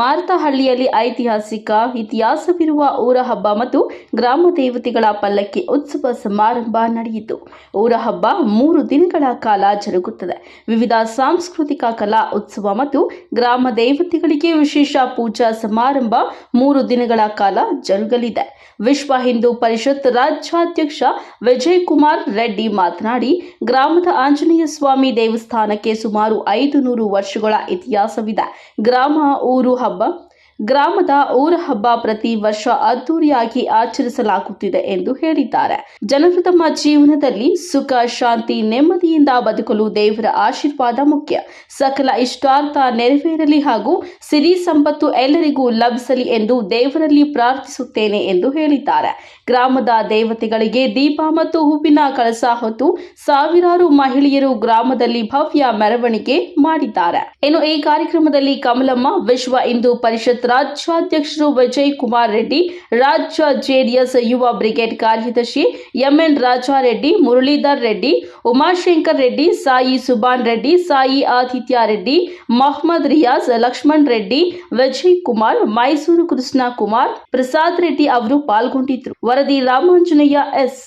ಮಾರತಹಳ್ಳಿಯಲ್ಲಿ ಐತಿಹಾಸಿಕ ಇತಿಹಾಸವಿರುವ ಊರ ಹಬ್ಬ ಮತ್ತು ಗ್ರಾಮ ದೇವತೆಗಳ ಪಲ್ಲಕ್ಕಿ ಉತ್ಸವ ಸಮಾರಂಭ ನಡೆಯಿತು. ಊರ ಹಬ್ಬ ಮೂರು ದಿನಗಳ ಕಾಲ ಜರುಗುತ್ತದೆ. ವಿವಿಧ ಸಾಂಸ್ಕೃತಿಕ ಕಲಾ ಉತ್ಸವ ಮತ್ತು ಗ್ರಾಮ ದೇವತೆಗಳಿಗೆ ವಿಶೇಷ ಪೂಜಾ ಸಮಾರಂಭ ಮೂರು ದಿನಗಳ ಕಾಲ ಜರುಗಲಿದೆ. ವಿಶ್ವ ಹಿಂದೂ ಪರಿಷತ್ ರಾಜ್ಯಾಧ್ಯಕ್ಷ ವಿಜಯ್ ಕುಮಾರ್ ರೆಡ್ಡಿ ಮಾತನಾಡಿ, ಗ್ರಾಮದ ಆಂಜನೇಯ ಸ್ವಾಮಿ ದೇವಸ್ಥಾನಕ್ಕೆ ಸುಮಾರು ಐದು ನೂರು ವರ್ಷಗಳ ಇತಿಹಾಸವಿದೆ. ಗ್ರಾಮ, ಊರು ಹಬ್ಬ ಗ್ರಾಮದ ಊರ ಹಬ್ಬ ಪ್ರತಿ ವರ್ಷ ಅದ್ದೂರಿಯಾಗಿ ಆಚರಿಸಲಾಗುತ್ತಿದೆ ಎಂದು ಹೇಳಿದ್ದಾರೆ. ಜನರು ತಮ್ಮ ಜೀವನದಲ್ಲಿ ಸುಖ, ಶಾಂತಿ, ನೆಮ್ಮದಿಯಿಂದ ಬದುಕಲು ದೇವರ ಆಶೀರ್ವಾದ ಮುಖ್ಯ. ಸಕಲ ಇಷ್ಟಾರ್ಥ ನೆರವೇರಲಿ ಹಾಗೂ ಸಿರಿ ಸಂಪತ್ತು ಎಲ್ಲರಿಗೂ ಲಭಿಸಲಿ ಎಂದು ದೇವರಲ್ಲಿ ಪ್ರಾರ್ಥಿಸುತ್ತೇನೆ ಎಂದು ಹೇಳಿದ್ದಾರೆ. ಗ್ರಾಮದ ದೇವತೆಗಳಿಗೆ ದೀಪ ಮತ್ತು ಹೂವಿನ ಕಳಸ ಹೊತ್ತು ಸಾವಿರಾರು ಮಹಿಳೆಯರು ಗ್ರಾಮದಲ್ಲಿ ಭವ್ಯ ಮೆರವಣಿಗೆ ಮಾಡಿದ್ದಾರೆ. ಇನ್ನು ಈ ಕಾರ್ಯಕ್ರಮದಲ್ಲಿ ಕಮಲಮ್ಮ ವಿಶ್ವ ಹಿಂದೂ ಪರಿಷತ್ ರಾಜ್ಯಾಧ್ಯಕ್ಷರು ವಿಜಯ್ ಕುಮಾರ್ ರೆಡ್ಡಿ, ರಾಜ್ಯ ಜೆಡಿಎಸ್ ಯುವ ಬ್ರಿಗೇಡ್ ಕಾರ್ಯದರ್ಶಿ ಎಂಎನ್ ರಾಜಾರೆಡ್ಡಿ, ಮುರಳೀಧರ್ ರೆಡ್ಡಿ, ಉಮಾಶಂಕರ್ ರೆಡ್ಡಿ, ಸಾಯಿ ಸುಬಾನ್ ರೆಡ್ಡಿ, ಸಾಯಿ ಆದಿತ್ಯ ರೆಡ್ಡಿ, ಮೊಹಮ್ಮದ್ ರಿಯಾಜ್, ಲಕ್ಷ್ಮಣ್ ರೆಡ್ಡಿ ವಿಜಯ್ ಕುಮಾರ್ ಮೈಸೂರು ಕೃಷ್ಣ ಕುಮಾರ್ ಪ್ರಸಾದ್ ರೆಡ್ಡಿ ಅವರು ಪಾಲ್ಗೊಂಡಿದ್ದರು. ವರದಿ ರಾಮಾಂಜನೇಯ ಎಸ್.